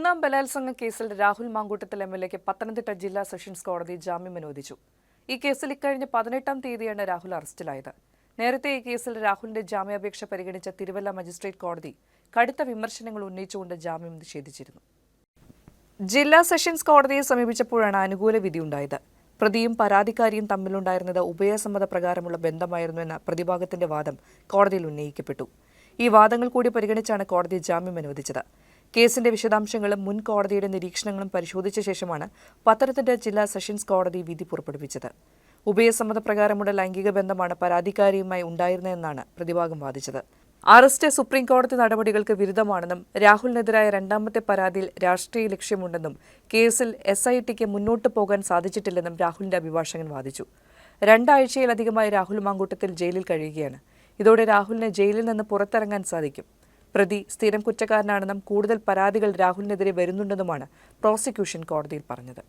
മൂന്നാം ബലാത്സംഗ കേസിൽ രാഹുൽ മാങ്കൂട്ടത്തിൽ എം എൽ എക്ക് പത്തനംതിട്ട ജില്ലാ സെഷൻസ് കോടതി ജാമ്യം അനുവദിച്ചു. ഈ കേസിൽ ഇക്കഴിഞ്ഞ പതിനെട്ടാം തീയതിയാണ് രാഹുൽ അറസ്റ്റിലായത്. നേരത്തെ ഈ കേസിൽ രാഹുലിന്റെ ജാമ്യാപേക്ഷ പരിഗണിച്ച തിരുവല്ല മജിസ്ട്രേറ്റ് കോടതി കടുത്ത വിമർശനങ്ങൾ ഉന്നയിച്ചുകൊണ്ട് ജാമ്യം നിഷേധിച്ചിരുന്നു. ജില്ലാ സെഷൻസ് കോടതിയെ സമീപിച്ചപ്പോഴാണ് അനുകൂല വിധിയുണ്ടായത് പ്രതിയും പരാതിക്കാരിയും തമ്മിലുണ്ടായിരുന്നത് ഉഭയസമ്മത പ്രകാരമുള്ള ബന്ധമായിരുന്നു എന്ന പ്രതിഭാഗത്തിന്റെ വാദം കോടതിയിൽ ഉന്നയിക്കപ്പെട്ടു. ഈ വാദങ്ങൾ കൂടി പരിഗണിച്ചാണ് കോടതി ജാമ്യം അനുവദിച്ചത്. കേസിന്റെ വിശദാംശങ്ങളും മുൻ കോടതിയുടെ നിരീക്ഷണങ്ങളും പരിശോധിച്ച ശേഷമാണ് പത്തനംതിട്ട ജില്ലാ സെഷൻസ് കോടതി വിധി പുറപ്പെടുവിച്ചത്. ഉഭയസമ്മത പ്രകാരമുള്ള ലൈംഗിക ബന്ധമാണ് പരാതിക്കാരിയുമായി ഉണ്ടായിരുന്നതെന്നാണ് പ്രതിഭാഗം വാദിച്ചത്. അറസ്റ്റ് സുപ്രീം കോടതി നടപടികൾക്ക് വിരുദ്ധമാണെന്നും രാഹുലിനെതിരായ രണ്ടാമത്തെ പരാതിയിൽ രാഷ്ട്രീയ ലക്ഷ്യമുണ്ടെന്നും കേസിൽ എസ് ഐ ടിക്ക് മുന്നോട്ട് പോകാൻ സാധിച്ചിട്ടില്ലെന്നും രാഹുലിന്റെ അഭിഭാഷകൻ വാദിച്ചു. രണ്ടാഴ്ചയിലധികമായി രാഹുൽ മാങ്കൂട്ടത്തിൽ ജയിലിൽ കഴിയുകയാണ്. ഇതോടെ രാഹുലിന് ജയിലിൽ നിന്ന് പുറത്തിറങ്ങാൻ സാധിക്കും. പ്രതി സ്ഥിരം കുറ്റക്കാരനാണെന്നും കൂടുതൽ പരാതികൾ രാഹുലിനെതിരെ വരുന്നുണ്ടെന്നുമാണ് പ്രോസിക്യൂഷൻ കോടതിയിൽ പറഞ്ഞത്.